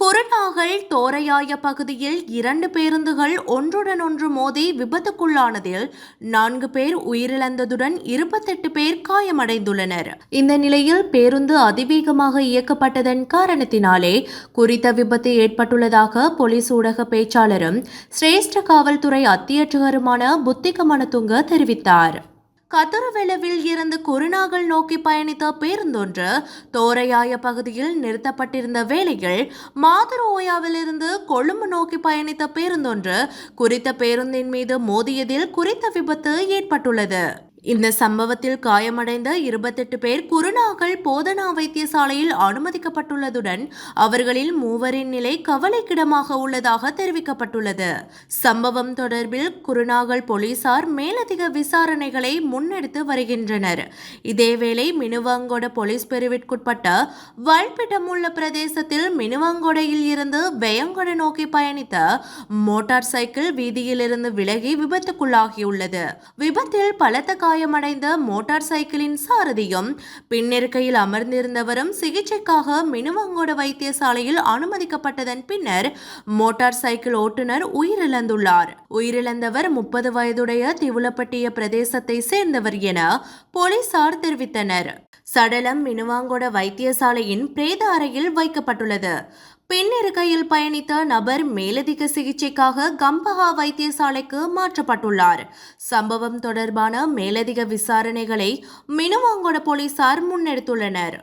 குருநாகல் தோரையாய பகுதியில் இரண்டு பேருந்துகள் ஒன்றுடன் ஒன்று மோதி விபத்துக்குள்ளானதில் நான்கு பேர் உயிரிழந்ததுடன் இருபத்தெட்டு பேர் காயமடைந்துள்ளனர். இந்த நிலையில் பேருந்து அதிவேகமாக இயக்கப்பட்டதன் காரணத்தினாலே குறித்த விபத்து ஏற்பட்டுள்ளதாக போலீஸ் ஊடக பேச்சாளரும் சிரேஷ்ட காவல்துறை அத்தியட்சகருமான புத்திகமனதுங்க தெரிவித்தார். கதரவெளவில் இருந்து குருநாகல் நோக்கி பயணித்த பேருந்தொன்று தோரையாய பகுதியில் நிறுத்தப்பட்டிருந்த வேளையில் மாதுரோயாவிலிருந்து கொழும்பு நோக்கி பயணித்த பேருந்தொன்று குறித்த பேருந்தின் மீது மோதியதில் குறித்த விபத்து ஏற்பட்டுள்ளது. இந்த சம்பவத்தில் காயமடைந்த இருபத்தெட்டு பேர் குருநாகல் போதனா வைத்தியசாலையில் அனுமதிக்கப்பட்டுள்ளதுடன் அவர்களில் மூவரின் நிலை கவலைக்கிடமாக உள்ளதாக தெரிவிக்கப்பட்டுள்ளது. சம்பவம் தொடர்பில் குருநாகல் போலீசார் மேலதிக விசாரணைகளை முன்னெடுத்து வருகின்றனர். இதேவேளை மினுவாங்கொட போலீஸ் பிரிவிற்குட்பட்ட வல்பிட்டமுள்ள பிரதேசத்தில் மினுவாங்கொடையில் இருந்து வெயங்கொட நோக்கி பயணித்த மோட்டார் சைக்கிள் வீதியிலிருந்து விலகி விபத்துக்குள்ளாகியுள்ளது. விபத்தில் பலத்த காயமடைந்த மோட்டார் சைக்கிளின் சாரதியும் பின்னிருக்கையில் அமர்ந்திருந்தவரும் சிகிச்சைக்காக மினுவாங்கோட வைத்தியசாலையில் அனுமதிக்கப்பட்டதன் பின்னர் மோட்டார் சைக்கிள் ஓட்டுநர் உயிரிழந்துள்ளார். உயிரிழந்தவர் முப்பது வயதுடைய திவுலப்பட்டிய பிரதேசத்தை சேர்ந்தவர் என போலீசார் தெரிவித்தனர். சடலம் மினுவாங்கோட வைத்தியசாலையின் பிரேத அறையில் வைக்கப்பட்டுள்ளது. பின்னிருக்கையில் பயணித்த நபர் மேலதிக சிகிச்சைக்காக கம்பஹா வைத்தியசாலைக்கு மாற்றப்பட்டுள்ளார். சம்பவம் தொடர்பான மேலதிக விசாரணைகளை மினுவாங்கோட போலீசார் முன்னெடுத்துள்ளனர்.